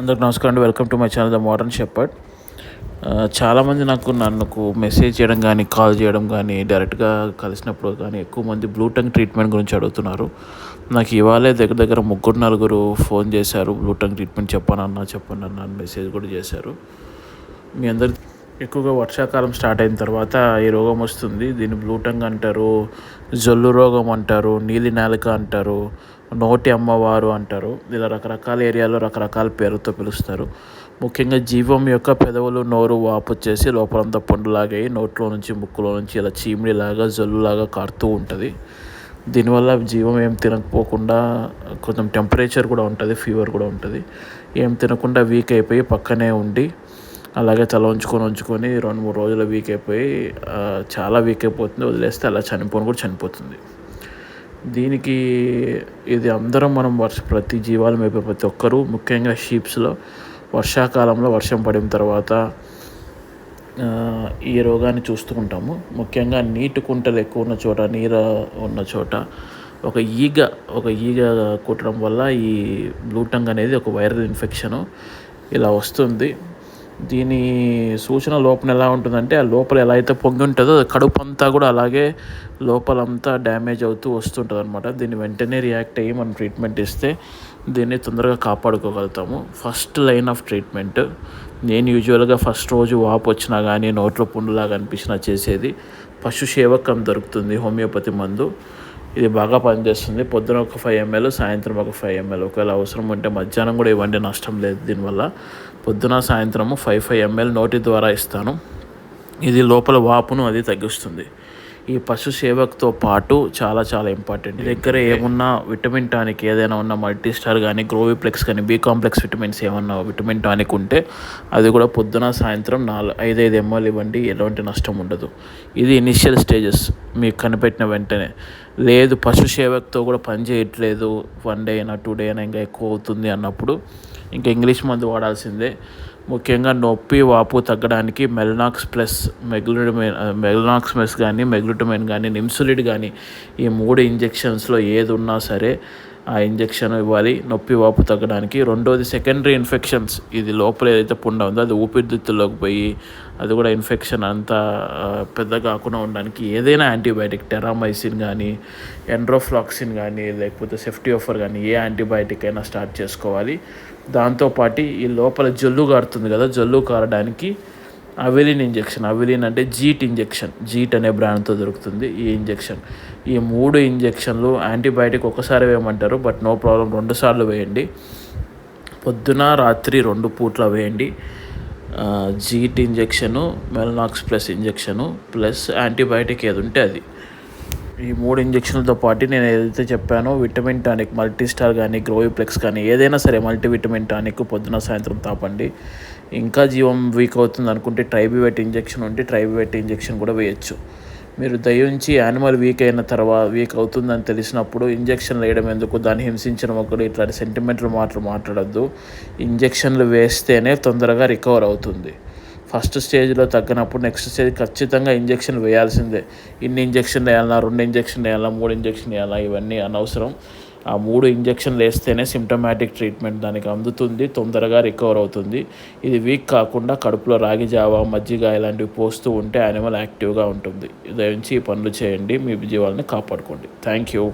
అందరికి నమస్కారం అండి. Welcome to my channel the modern shepherd చాలామంది నాకు నన్నుకు మెసేజ్ చేయడం కానీ కాల్ చేయడం కానీ డైరెక్ట్గా కలిసినప్పుడు కానీ ఎక్కువ మంది బ్లూ టంగ్ ట్రీట్మెంట్ గురించి అడుగుతున్నారు. నాకు ఇవాళే దగ్గర దగ్గర ముగ్గురు నలుగురు ఫోన్ చేశారు. బ్లూ టంగ్ ట్రీట్మెంట్ చెప్పానన్నా చెప్పండి అన్న మెసేజ్ కూడా చేశారు. మీ అందరి ఎక్కువగా వర్షాకాలం స్టార్ట్ అయిన తర్వాత ఈ రోగం వస్తుంది. దీన్ని బ్లూటంగ్ అంటారు జొల్లు రోగం అంటారు నీలి నాలిక అంటారు నోటి అమ్మవారు అంటారు. ఇలా రకరకాల ఏరియాలో రకరకాల పేరుతో పిలుస్తారు. ముఖ్యంగా జీవం యొక్క పెదవులు నోరు వాపు వచ్చేసి లోపలంతా పండులాగాయి నోట్లో నుంచి ముక్కులో నుంచి ఇలా చీమిడిలాగా జల్లులాగా కారుతూ ఉంటుంది. దీనివల్ల జీవం ఏం తినకపోకుండా కొంచెం టెంపరేచర్ కూడా ఉంటుంది ఫీవర్ కూడా ఉంటుంది. ఏం తినకుండా వీక్ అయిపోయి పక్కనే ఉండి అలాగే తల ఉంచుకొని ఉంచుకొని రెండు మూడు రోజుల వీక్ అయిపోయి చాలా వీక్ అయిపోతుంది. వదిలేస్తే అలా చనిపోని కూడా చనిపోతుంది. దీనికి ఇది అందరం మనం వర్ష ప్రతి జీవాలు మేపే ప్రతి ఒక్కరూ ముఖ్యంగా షీప్స్లో వర్షాకాలంలో వర్షం పడిన తర్వాత ఈ రోగాన్ని చూస్తూ ఉంటాము. ముఖ్యంగా నీటి కుంటలు ఎక్కువ ఉన్న చోట నీరు ఉన్న చోట ఒక ఈగ ఒక ఈగ కుట్టడం వల్ల ఈ బ్లూటంగ్ అనేది ఒక వైరల్ ఇన్ఫెక్షను ఇలా వస్తుంది. దీని సూచన లోపల ఎలా ఉంటుందంటే ఆ లోపల ఎలా అయితే పొంగి ఉంటుందో కడుపు అంతా కూడా అలాగే లోపలంతా డ్యామేజ్ అవుతూ వస్తుంటుంది అనమాట దీన్ని వెంటనే రియాక్ట్ అయ్యి మనం ట్రీట్మెంట్ ఇస్తే దీన్ని తొందరగా కాపాడుకోగలుగుతాము. First line of treatment. నేను యూజువల్గా ఫస్ట్ రోజు వాపు వచ్చినా కానీ నోట్లో పుండులాగా అనిపించినా చేసేది పశు సేవకం దొరుకుతుంది హోమియోపతి మందు. ఇది బాగా పనిచేస్తుంది. పొద్దున ఒక ఫైవ్ ఎంఎల్ సాయంత్రం ఒక ఫైవ్ ఎంఎల్ ఒకవేళ అవసరం ఉంటే మధ్యాహ్నం కూడా ఇవ్వండి నష్టం లేదు దీనివల్ల. పొద్దున సాయంత్రము ఫైవ్ ఫైవ్ ఎంఎల్ నోటి ద్వారా ఇస్తాను. ఇది లోపల వాపును అది తగ్గిస్తుంది. ఈ పశు సేవక్తో పాటు చాలా చాలా ఇంపార్టెంట్. దగ్గర ఏమున్నా విటమిన్ టానిక్ ఏదైనా ఉన్న మల్టీ స్టార్ కానీ గ్రోవిప్లెక్స్ కానీ బీ కాంప్లెక్స్ విటమిన్స్ ఏమన్నా విటమిన్ టానిక్ ఉంటే అది కూడా పొద్దున సాయంత్రం నాలుగు ఐదు ఐదు ఎంఎల్ ఇవ్వండి ఎలాంటి నష్టం ఉండదు. ఇది ఇనిషియల్ స్టేజెస్. మీకు కనిపెట్టిన వెంటనే. లేదు పశు సేవక్తో కూడా పని చేయట్లేదు వన్ డే అయినా టూ డే అయినా ఇంకా ఎక్కువ అవుతుంది అన్నప్పుడు ఇంకా ఇంగ్లీష్ మందు వాడాల్సిందే. ముఖ్యంగా నొప్పి వాపు తగ్గడానికి మెల్నాక్స్ ప్లస్ మెగ్లుటమైన్ మెల్నాక్స్ మెస్ కానీ మెగ్లుటమైన్ కానీ నిమ్సులిడ్ కానీ ఈ మూడు ఇంజెక్షన్స్లో ఏది ఉన్నా సరే ఆ ఇంజెక్షన్ ఇవ్వాలి నొప్పి వాపు తగ్గడానికి. రెండోది సెకండరీ ఇన్ఫెక్షన్స్ ఇది లోపల ఏదైతే పుండ ఉందో అది ఊపిరితిత్తుల్లోకి పోయి అది కూడా ఇన్ఫెక్షన్ అంతా పెద్ద కాకుండా ఉండడానికి. ఏదైనా యాంటీబయాటిక్ టెరామైసిన్ కానీ ఎండ్రోఫ్లాక్సిన్ కానీ లేకపోతే సెఫ్టియోఫర్ కానీ ఏ యాంటీబయాటిక్ అయినా స్టార్ట్ చేసుకోవాలి. దాంతోపాటు ఈ లోపల జల్లు కారుతుంది కదా జల్లు కారడానికి అవిలిన్ ఇంజెక్షన్. అవిలిన్ అంటే జీట్ ఇంజెక్షన్. జీట్ అనే బ్రాండ్తో దొరుకుతుంది ఈ ఇంజెక్షన్. ఈ మూడు ఇంజెక్షన్లు యాంటీబయాటిక్ ఒకసారి వేయమంటారు బట్ నో ప్రాబ్లం రెండు సార్లు వేయండి. పొద్దున రాత్రి రెండు పూట్ల వేయండి. జీట్ injection Melonex plus injection plus antibiotic ఏది ఉంటే అది. ఈ మూడు ఇంజెక్షన్లతో పాటు నేను ఏదైతే చెప్పానో విటమిన్ టానిక్ మల్టీస్టార్ కానీ గ్రోవిప్లెక్స్ కానీ ఏదైనా సరే మల్టీ విటమిన్ టానిక్ పొద్దున సాయంత్రం తాపండి. ఇంకా జీవం వీక్ అవుతుంది అనుకుంటే ట్రైబివెట్ ఇంజెక్షన్ ఉంటే ట్రైబివెట్ ఇంజెక్షన్ కూడా వేయచ్చు. మీరు దయించి యానిమల్ వీక్ అయిన తర్వాత వీక్ అవుతుందని తెలిసినప్పుడు ఇంజక్షన్లు వేయడం ఎందుకు? దాన్ని హింసించడం ఒకటి. ఇట్లాంటి సెంటిమెంటల్ మాటలు మాట్లాడద్దు. ఇంజెక్షన్లు వేస్తేనే తొందరగా రికవర్ అవుతుంది. ఫస్ట్ స్టేజ్లో తగ్గినప్పుడు నెక్స్ట్ స్టేజ్ ఖచ్చితంగా ఇంజక్షన్ వేయాల్సిందే. ఇన్ని ఇంజక్షన్ వేయాలన్నా రెండు ఇంజక్షన్ వేయాలా మూడు ఇంజక్షన్ వేయాలా ఇవన్నీ అనవసరం. ఆ మూడు ఇంజక్షన్లు వేస్తేనే సిమ్టమాటిక్ ట్రీట్మెంట్ దానికి అందుతుంది తొందరగా రికవర్ అవుతుంది. ఇది వీక్ కాకుండా కడుపులో రాగి జావ మజ్జిగ ఇలాంటివి పోస్తూ ఉంటే యానిమల్ యాక్టివ్గా ఉంటుంది. దయించి ఈ పనులు చేయండి మీ జీవాలని కాపాడుకోండి. Thank you.